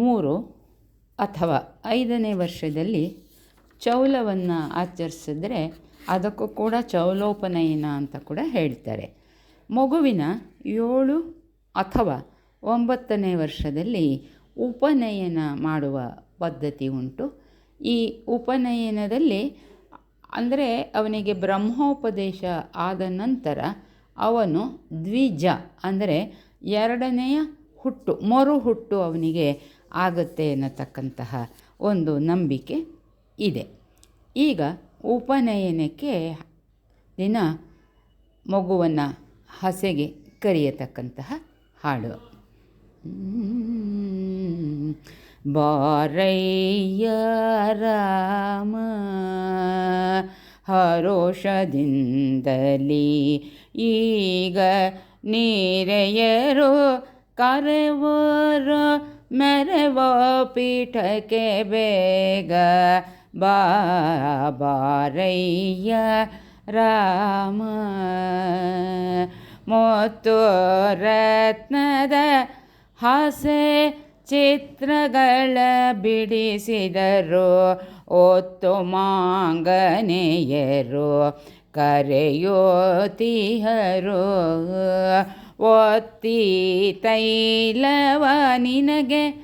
ಮೂರು ಅಥವಾ ಐದನೇ ವರ್ಷದಲ್ಲಿ ಚೌಲವನ್ನು ಆಚರಿಸಿದ್ರೆ ಅದಕ್ಕೂ ಕೂಡ ಚೌಲೋಪನಯನ ಅಂತ ಕೂಡ ಹೇಳ್ತಾರೆ. ಮಗುವಿನ ಏಳು ಅಥವಾ ಒಂಬತ್ತನೇ ವರ್ಷದಲ್ಲಿ ಉಪನಯನ ಮಾಡುವ ಪದ್ಧತಿ ಉಂಟು. ಈ ಉಪನಯನದಲ್ಲಿ ಅಂದರೆ ಅವನಿಗೆ ಬ್ರಹ್ಮೋಪದೇಶ ಆದ ನಂತರ ಅವನು ದ್ವಿಜ ಅಂದರೆ ಎರಡನೆಯ ಹುಟ್ಟು ಮರು ಹುಟ್ಟು ಅವನಿಗೆ ಆಗುತ್ತೆ ಅನ್ನತಕ್ಕಂತಹ ಒಂದು ನಂಬಿಕೆ ಇದೆ. ಈಗ ಉಪನಯನಕ್ಕೆ ದಿನ ಮಗುವನ್ನು ಹಸೆಗೆ ಕರೆಯತಕ್ಕಂತಹ ಹಾಡು. ಬಾರಯ್ಯ ರಾಮ, ಹರೋಷದಿಂದಲಿ ಈಗ ನೀರೆಯರು ಕರೆವರು ಮೆರವ ಪೀಠಕ್ಕೆ ಬೇಗ ಬಾರಯ್ಯ ರಾಮ. ಮತ್ತು ರತ್ನದ ಹಾಸೆ ಚಿತ್ರಗಳ ಬಿಡಿಸಿದರು. ಒತ್ತು ಮಾಂಗನೆಯರು ಕರೆಯೋತಿಹರು. ಒತ್ತಿ ತೈಲವ ನಿನಗೆ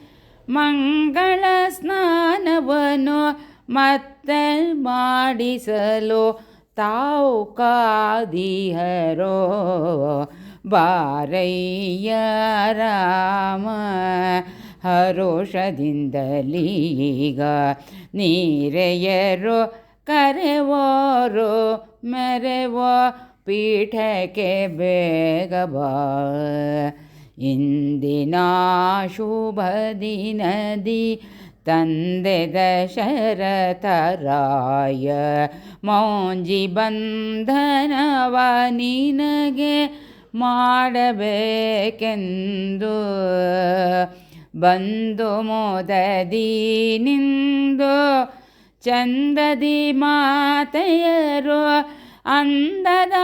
ಮಂಗಳ ಸ್ನಾನವನ್ನು ಮತ್ತೆ ಮಾಡಿಸಲು ತಾವು ಕಾದಿಹರೋ ಬಾರಯ್ಯ ರಾಮ ಹರೋಷದಿಂದಲೀಗ ನೀರೆಯರು ಕರೆವೋರು ಮೆರೆವೋ ಪೀಠಕ್ಕೆ ಬೇಗ ಬಾ ಇಂದಿನ ಶುಭ ದಿನದಿ ತಂದೆ ದಶರಥರಾಯ ಮೌಂಜಿ ಬಂಧನವ ನಿನಗೆ ಮಾಡಬೇಕೆಂದು ಬಂದು ಮೋದದಿ ನಿಂದು ಚಂದದಿ ಮಾತೆಯರು ಅಂದದ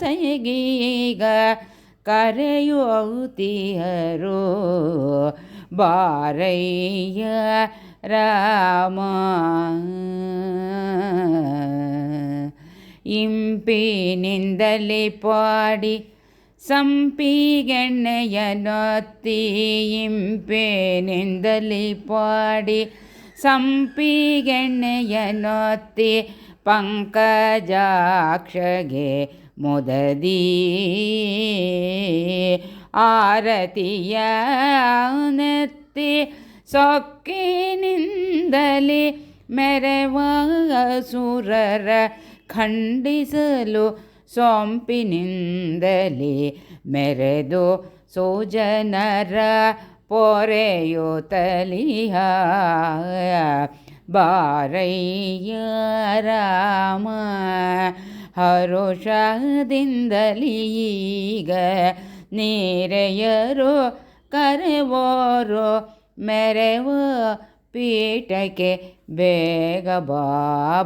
ಸೈಗೀಗ ಕರೆಯುತ್ತಿಹರು ಬಾರಯ್ಯ ರಾಮ ಇಂಪಿನಿಂದಲೇ ಪಾಡಿ ಸಂಪಿಗೆಣ್ಣೆಯನೊತ್ತಿ ಇಂಪೇನಿಂದಲೇ ಪಾಡಿ ಸಂಪಿಗೆಣ್ಣೆಯನೊತ್ತಿ ಪಂಕಜಾಕ್ಷಗೆ ಮುದದಿ. ಆರತಿಯ ನೆತ್ತಿ ಸೊಕ್ಕಿನಿಂದಲೇ ಮೆರವ ಸುರರ ಖಂಡಿಸಲು ಸೊಂಪಿನಿಂದಲೇ ಮೆರೆದು ಸೋಜನರ ಪೊರೆಯೋ ತಲಿಹ ಬಾರಯ್ಯ ರಾಮ ಹರುಷದಿಂದಲೀಗ ನೀರೆಯರು ಕರೆವೋರು ಮೆರೆವ ಪೀಠಕ್ಕೆ ಬೇಗ ಬಾಬಾರಯ್ಯ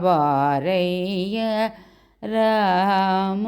ರಾಮ